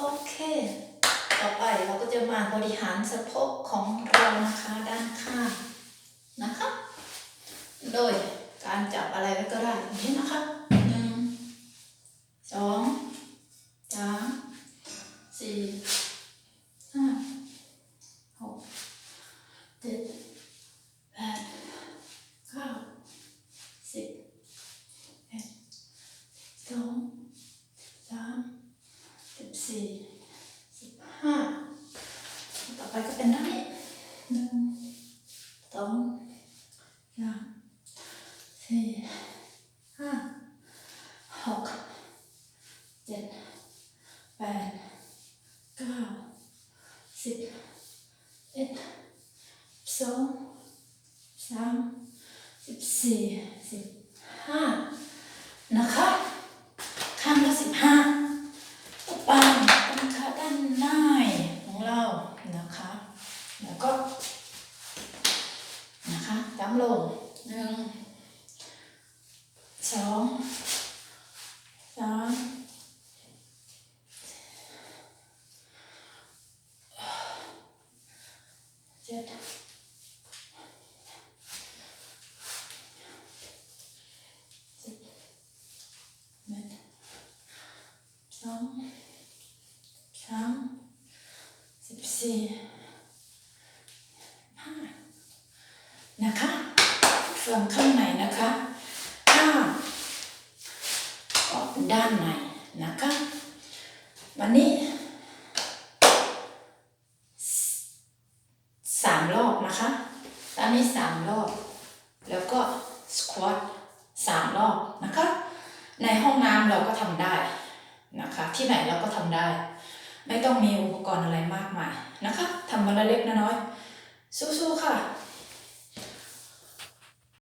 โอเค ต่อไปเราก็จะมาบริหารสะโพกของเรานะคะด้านข้างนะคะ โดยการจับอะไรไว้ก็ได้อย่างนี้นะคะหนึ่งสองสามสี่ห้าหกเจ็ดแปดเก้าสิบเอ็ดสองสาม สิบสี่สิบห้าต่อไปก็เป็นด้านนี้หนึ่งสองสามสี่ห้าหกเจ็ดแปดเก้าสิบเอ็ดสองสามสิบสี่สิบห้านะคะข้างละสิบห้าต่อไปาด้านหน้าของเรานะคะ แล้วก็นะคะจำลงหนึ่งสองสามเจ็ดสิบเอ็ดสองสามสิบสี่ห้า นะคะส่วนข้างในนะคะห้าก็เป็นด้านในนะคะวันนี้สามรอบนะคะด้านนี้สามรอบ แล้วก็สควอตสามรอบนะคะ ในห้องน้ำเราก็ทำได้นะคะ ที่ไหนเราก็ทำได้ ไม่ต้องมีอุปกรณ์อะไรมากมายนะคะทำวันละเล็กน้อย สู้ๆค่ะ